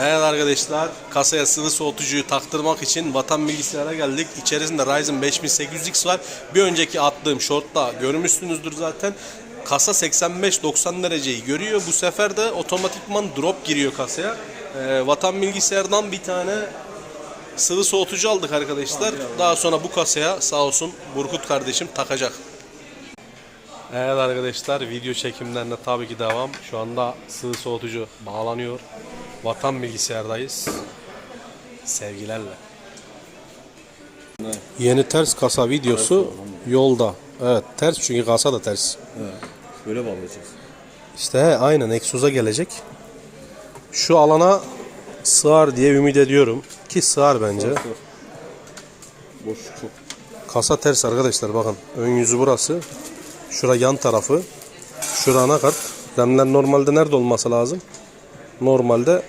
Evet arkadaşlar kasaya sıvı soğutucuyu taktırmak için Vatan Bilgisayar'a geldik. İçerisinde Ryzen 5800X var. Bir önceki attığım shortta görmüşsünüzdür zaten. Kasa 85-90 dereceyi görüyor. Bu sefer de otomatikman drop giriyor kasaya. Ee, Vatan Bilgisayar'dan bir tane sıvı soğutucu aldık arkadaşlar. Daha sonra bu kasaya sağ olsun Burkut kardeşim takacak. Evet arkadaşlar video çekimlerine tabii ki devam. Şu anda sıvı soğutucu bağlanıyor. Vatan bilgisayardayız. Sevgilerle. Yeni ters kasa videosu yolda. Evet ters çünkü kasa da ters. Böyle bağlayacağız. İşte he, aynen egzoza gelecek. Şu alana sığar diye ümit ediyorum. Ki sığar bence. Boş çok. Kasa ters arkadaşlar bakın. Ön yüzü burası. Şura yan tarafı. Şura anakart. Remler normalde nerede olması lazım? Normalde